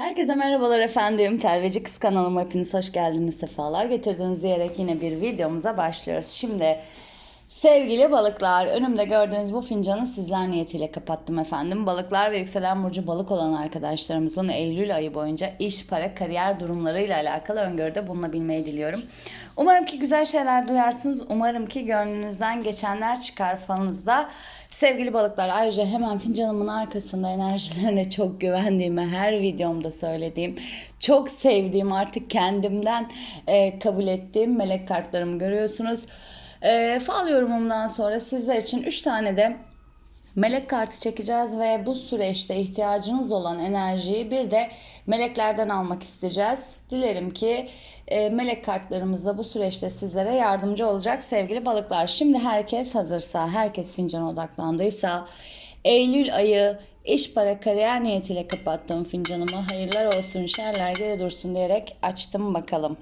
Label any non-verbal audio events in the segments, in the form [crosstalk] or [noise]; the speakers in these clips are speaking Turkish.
Herkese merhabalar efendim. Telveci Kız kanalıma hepiniz hoş geldiniz. Sefalar getirdiniz diyerek yine bir videomuza başlıyoruz. Şimdi sevgili balıklar önümde gördüğünüz bu fincanı sizler niyetiyle kapattım efendim. Balıklar ve yükselen burcu balık olan arkadaşlarımızın Eylül ayı boyunca iş, para, kariyer durumlarıyla alakalı öngörüde bulunabilmeyi diliyorum. Umarım ki güzel şeyler duyarsınız. Umarım ki gönlünüzden geçenler çıkar falınızda. Sevgili balıklar ayrıca hemen fincanımın arkasında enerjilerine [laughs] çok güvendiğimi her videomda söylediğim, çok sevdiğim artık kendimden e, kabul ettiğim melek kartlarımı görüyorsunuz. E, fal yorumumdan sonra sizler için 3 tane de melek kartı çekeceğiz ve bu süreçte ihtiyacınız olan enerjiyi bir de meleklerden almak isteyeceğiz. Dilerim ki e, melek kartlarımız da bu süreçte sizlere yardımcı olacak sevgili balıklar. Şimdi herkes hazırsa, herkes fincana odaklandıysa Eylül ayı iş para kariyer niyetiyle kapattığım fincanımı hayırlar olsun şerler geri dursun diyerek açtım bakalım.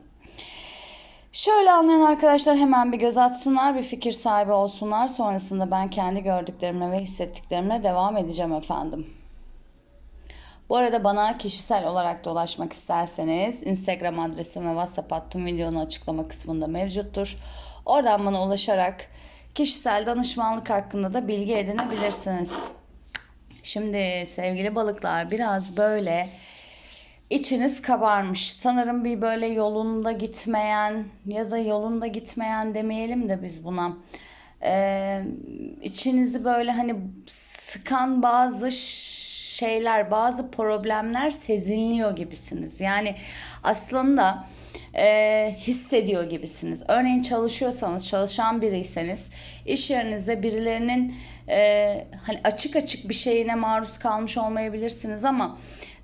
Şöyle anlayan arkadaşlar hemen bir göz atsınlar, bir fikir sahibi olsunlar. Sonrasında ben kendi gördüklerimle ve hissettiklerimle devam edeceğim efendim. Bu arada bana kişisel olarak da ulaşmak isterseniz Instagram adresim ve WhatsApp hattım videonun açıklama kısmında mevcuttur. Oradan bana ulaşarak kişisel danışmanlık hakkında da bilgi edinebilirsiniz. Şimdi sevgili balıklar biraz böyle içiniz kabarmış. Sanırım bir böyle yolunda gitmeyen ya da yolunda gitmeyen demeyelim de biz buna. Ee, içinizi böyle hani sıkan bazı şeyler, bazı problemler sezinliyor gibisiniz. Yani aslında e, hissediyor gibisiniz. Örneğin çalışıyorsanız, çalışan biriyseniz, iş yerinizde birilerinin e, hani açık açık bir şeyine maruz kalmış olmayabilirsiniz ama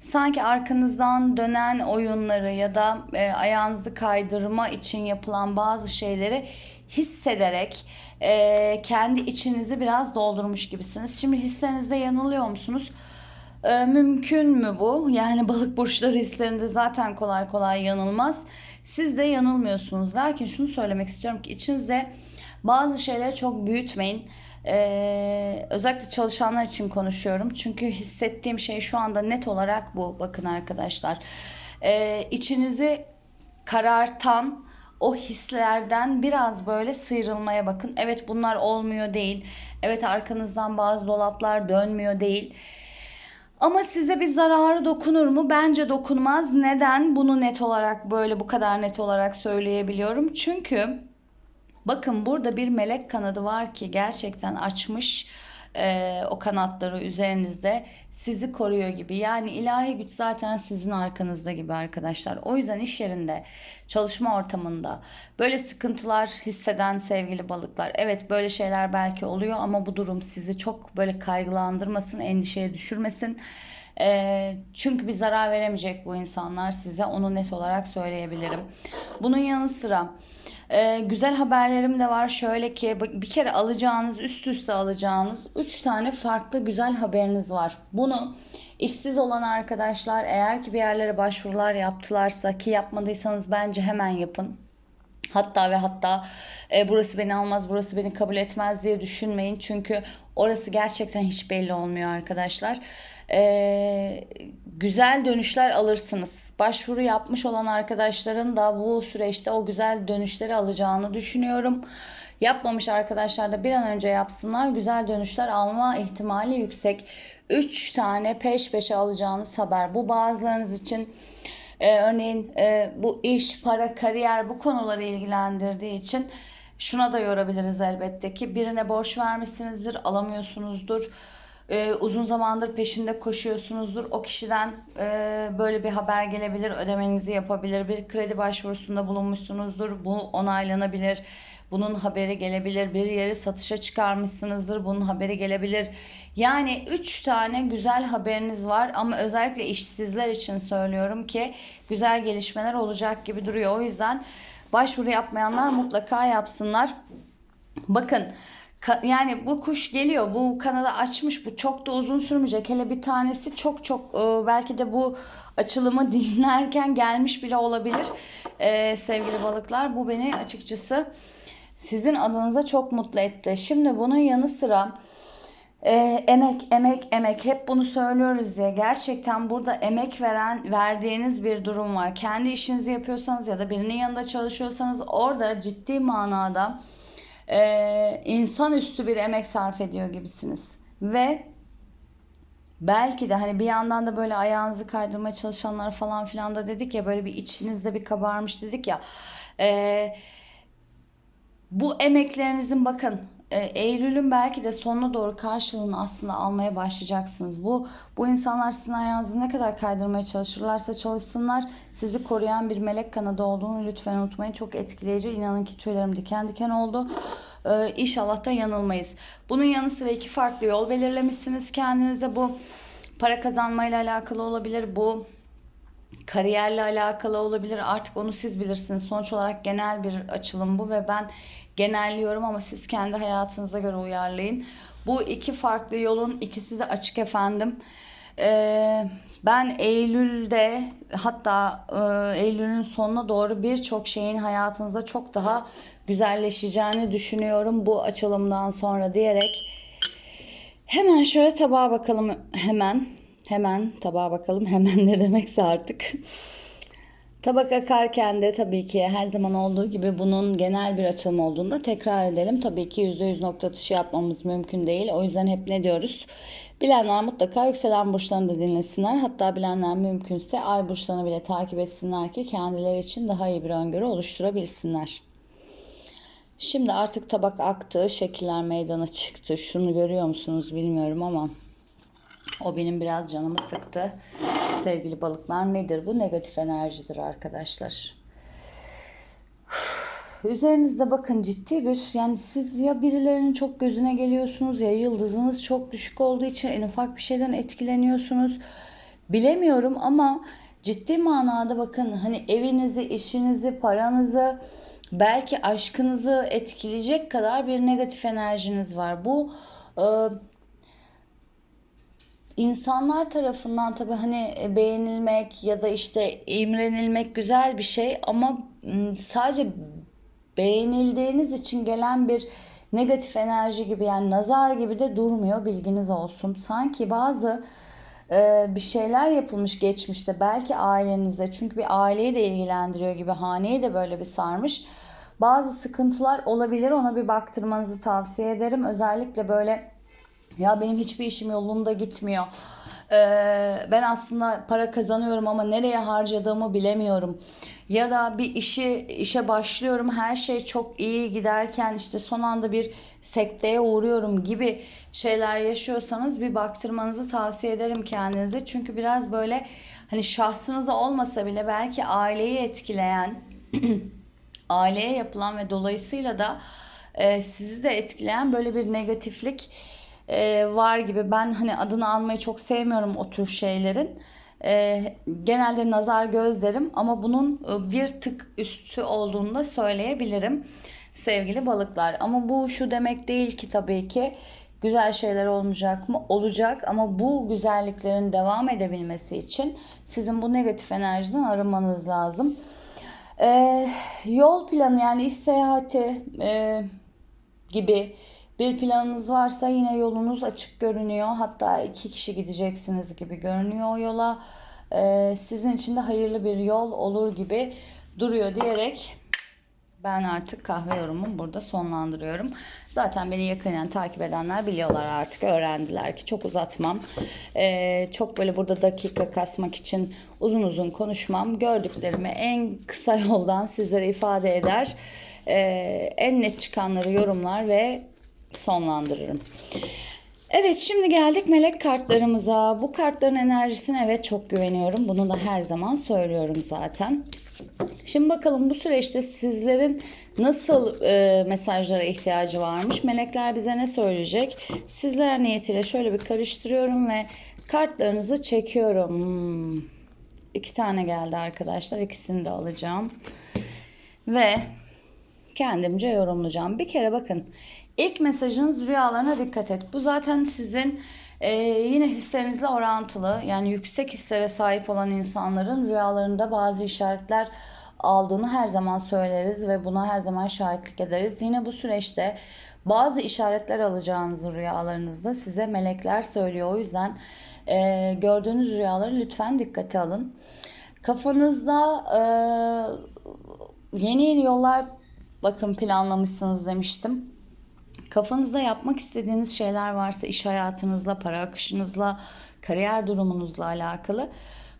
sanki arkanızdan dönen oyunları ya da e, ayağınızı kaydırma için yapılan bazı şeyleri hissederek e, kendi içinizi biraz doldurmuş gibisiniz. Şimdi hislerinizde yanılıyor musunuz? E, mümkün mü bu? Yani [laughs] balık burçları hislerinde zaten kolay kolay yanılmaz. Siz de yanılmıyorsunuz. Lakin şunu söylemek istiyorum ki içinizde bazı şeyleri çok büyütmeyin. Ee, özellikle çalışanlar için konuşuyorum. Çünkü hissettiğim şey şu anda net olarak bu. Bakın arkadaşlar. Ee, içinizi karartan o hislerden biraz böyle sıyrılmaya bakın. Evet bunlar olmuyor değil. Evet arkanızdan bazı dolaplar dönmüyor değil. Ama size bir zararı dokunur mu? Bence dokunmaz. Neden? Bunu net olarak böyle bu kadar net olarak söyleyebiliyorum. Çünkü bakın burada bir melek kanadı var ki gerçekten açmış e, o kanatları üzerinizde sizi koruyor gibi. Yani ilahi güç zaten sizin arkanızda gibi arkadaşlar. O yüzden iş yerinde, çalışma ortamında böyle sıkıntılar hisseden sevgili balıklar. Evet böyle şeyler belki oluyor ama bu durum sizi çok böyle kaygılandırmasın, endişeye düşürmesin. E, çünkü bir zarar veremeyecek bu insanlar size onu net olarak söyleyebilirim. Bunun yanı sıra ee, güzel haberlerim de var. Şöyle ki bir kere alacağınız üst üste alacağınız 3 tane farklı güzel haberiniz var. Bunu işsiz olan arkadaşlar eğer ki bir yerlere başvurular yaptılarsa ki yapmadıysanız bence hemen yapın. Hatta ve hatta e, burası beni almaz, burası beni kabul etmez diye düşünmeyin. Çünkü orası gerçekten hiç belli olmuyor arkadaşlar. E, güzel dönüşler alırsınız. Başvuru yapmış olan arkadaşların da bu süreçte o güzel dönüşleri alacağını düşünüyorum. Yapmamış arkadaşlar da bir an önce yapsınlar. Güzel dönüşler alma ihtimali yüksek. 3 tane peş peşe alacağınız haber. Bu bazılarınız için ee, örneğin e, bu iş, para, kariyer bu konuları ilgilendirdiği için şuna da yorabiliriz elbette ki birine borç vermişsinizdir, alamıyorsunuzdur. Ee, uzun zamandır peşinde koşuyorsunuzdur. O kişiden e, böyle bir haber gelebilir, ödemenizi yapabilir. Bir kredi başvurusunda bulunmuşsunuzdur. Bu onaylanabilir. Bunun haberi gelebilir. Bir yeri satışa çıkarmışsınızdır. Bunun haberi gelebilir. Yani 3 tane güzel haberiniz var ama özellikle işsizler için söylüyorum ki güzel gelişmeler olacak gibi duruyor. O yüzden başvuru yapmayanlar mutlaka yapsınlar. Bakın yani bu kuş geliyor. Bu kanalı açmış. Bu çok da uzun sürmeyecek. Hele bir tanesi çok çok e, belki de bu açılımı [laughs] dinlerken gelmiş bile olabilir. Ee, sevgili balıklar bu beni açıkçası sizin adınıza çok mutlu etti. Şimdi bunun yanı sıra Ee, emek, emek, emek. Hep bunu söylüyoruz diye. Gerçekten burada emek veren, verdiğiniz bir durum var. Kendi işinizi yapıyorsanız ya da birinin yanında çalışıyorsanız orada ciddi manada e, insanüstü bir emek sarf ediyor gibisiniz. Ve belki de hani bir yandan da böyle ayağınızı kaydırmaya çalışanlar falan filan da dedik ya böyle bir içinizde bir kabarmış dedik ya. E, bu emeklerinizin bakın Eylül'ün belki de sonuna doğru karşılığını aslında almaya başlayacaksınız. Bu bu insanlar sizin ayağınızı ne kadar kaydırmaya çalışırlarsa çalışsınlar sizi koruyan bir melek kanadı olduğunu lütfen unutmayın. Çok etkileyici. İnanın ki tüylerim diken diken oldu. Ee, inşallah da yanılmayız. Bunun yanı sıra iki farklı yol belirlemişsiniz kendinize. Bu para kazanmayla alakalı olabilir. Bu kariyerle alakalı olabilir. Artık onu siz bilirsiniz. Sonuç olarak genel bir açılım bu ve ben genelliyorum ama siz kendi hayatınıza göre uyarlayın. Bu iki farklı yolun ikisi de açık efendim. Ee, ben Eylül'de hatta e, Eylül'ün sonuna doğru birçok şeyin hayatınızda çok daha güzelleşeceğini düşünüyorum bu açılımdan sonra diyerek hemen şöyle tabağa bakalım hemen hemen tabağa bakalım [laughs] hemen ne demekse artık. Tabak akarken de tabii ki her zaman olduğu gibi bunun genel bir açılım olduğunda tekrar edelim. Tabii ki %100 nokta atışı yapmamız mümkün değil. O yüzden hep ne diyoruz? Bilenler mutlaka yükselen burçlarını da dinlesinler. Hatta bilenler mümkünse ay burçlarını bile takip etsinler ki kendileri için daha iyi bir öngörü oluşturabilsinler. Şimdi artık tabak aktı, şekiller meydana çıktı. Şunu görüyor musunuz bilmiyorum ama o benim biraz canımı sıktı. Sevgili balıklar nedir bu? Negatif enerjidir arkadaşlar. [sighs] Üzerinizde bakın ciddi bir yani siz ya birilerinin çok gözüne geliyorsunuz ya yıldızınız çok düşük olduğu için en ufak bir şeyden etkileniyorsunuz. Bilemiyorum ama ciddi manada bakın hani evinizi, işinizi, paranızı belki aşkınızı etkileyecek kadar bir negatif enerjiniz var. Bu insanlar tarafından tabii hani e, beğenilmek ya da işte imrenilmek güzel bir şey ama sadece beğenildiğiniz için gelen bir negatif enerji gibi yani nazar gibi de durmuyor bilginiz olsun. Sanki bazı e, bir şeyler yapılmış geçmişte belki ailenize çünkü bir aileyi de ilgilendiriyor gibi haneyi de böyle bir sarmış. Bazı sıkıntılar olabilir ona bir baktırmanızı tavsiye ederim. Özellikle böyle ya benim hiçbir işim yolunda gitmiyor. Ee, ben aslında para kazanıyorum ama nereye harcadığımı bilemiyorum. Ya da bir işi işe başlıyorum her şey çok iyi giderken işte son anda bir sekteye uğruyorum gibi şeyler yaşıyorsanız bir baktırmanızı tavsiye ederim kendinize. Çünkü biraz böyle hani şahsınıza olmasa bile belki aileyi etkileyen [clears throat] aileye yapılan ve dolayısıyla da e, sizi de etkileyen böyle bir negatiflik e, var gibi. Ben hani adını almayı çok sevmiyorum o tür şeylerin. E, genelde nazar göz derim ama bunun e, bir tık üstü olduğunu da söyleyebilirim sevgili balıklar. Ama bu şu demek değil ki tabii ki güzel şeyler olmayacak mı? Olacak ama bu güzelliklerin devam edebilmesi için sizin bu negatif enerjiden arınmanız lazım. Ee, yol planı yani iş seyahati e, gibi bir planınız varsa yine yolunuz açık görünüyor. Hatta iki kişi gideceksiniz gibi görünüyor o yola. Ee, sizin için de hayırlı bir yol olur gibi duruyor diyerek ben artık kahve yorumumu burada sonlandırıyorum. Zaten beni yakından takip edenler biliyorlar artık. Öğrendiler ki çok uzatmam. Ee, çok böyle burada dakika kasmak için uzun uzun konuşmam. Gördüklerimi en kısa yoldan sizlere ifade eder. Ee, en net çıkanları yorumlar ve sonlandırırım. Evet şimdi geldik melek kartlarımıza. Bu kartların enerjisine evet çok güveniyorum. Bunu da her zaman söylüyorum zaten. Şimdi bakalım bu süreçte sizlerin nasıl e, mesajlara ihtiyacı varmış? Melekler bize ne söyleyecek? Sizler niyetiyle şöyle bir karıştırıyorum ve kartlarınızı çekiyorum. Hmm. İki tane geldi arkadaşlar. İkisini de alacağım. Ve kendimce yorumlayacağım. Bir kere bakın İlk mesajınız rüyalarına dikkat et. Bu zaten sizin e, yine hislerinizle orantılı. Yani yüksek hislere sahip olan insanların rüyalarında bazı işaretler aldığını her zaman söyleriz ve buna her zaman şahitlik ederiz. Yine bu süreçte bazı işaretler alacağınızı rüyalarınızda size melekler söylüyor. O yüzden e, gördüğünüz rüyaları lütfen dikkate alın. Kafanızda e, yeni yeni yollar bakın planlamışsınız demiştim. Kafanızda yapmak istediğiniz şeyler varsa iş hayatınızla, para akışınızla, kariyer durumunuzla alakalı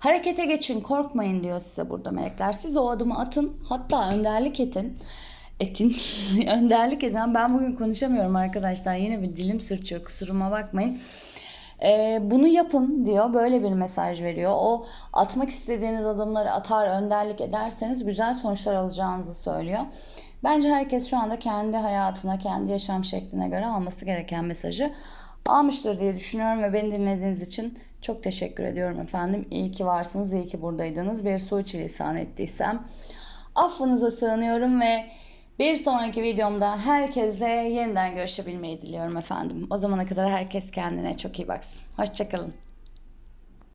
harekete geçin, korkmayın diyor size burada melekler. Siz o adımı atın, hatta önderlik edin. Etin, [laughs] önderlik edin. Ben bugün konuşamıyorum arkadaşlar. Yine bir dilim sürçüyor, kusuruma bakmayın. Ee, bunu yapın diyor. Böyle bir mesaj veriyor. O atmak istediğiniz adımları atar, önderlik ederseniz güzel sonuçlar alacağınızı söylüyor. Bence herkes şu anda kendi hayatına, kendi yaşam şekline göre alması gereken mesajı almıştır diye düşünüyorum ve beni dinlediğiniz için çok teşekkür ediyorum efendim. İyi ki varsınız, iyi ki buradaydınız. Bir suçilisan ettiysem affınıza sığınıyorum ve bir sonraki videomda herkese yeniden görüşebilmeyi diliyorum efendim. O zamana kadar herkes kendine çok iyi baksın. Hoşçakalın.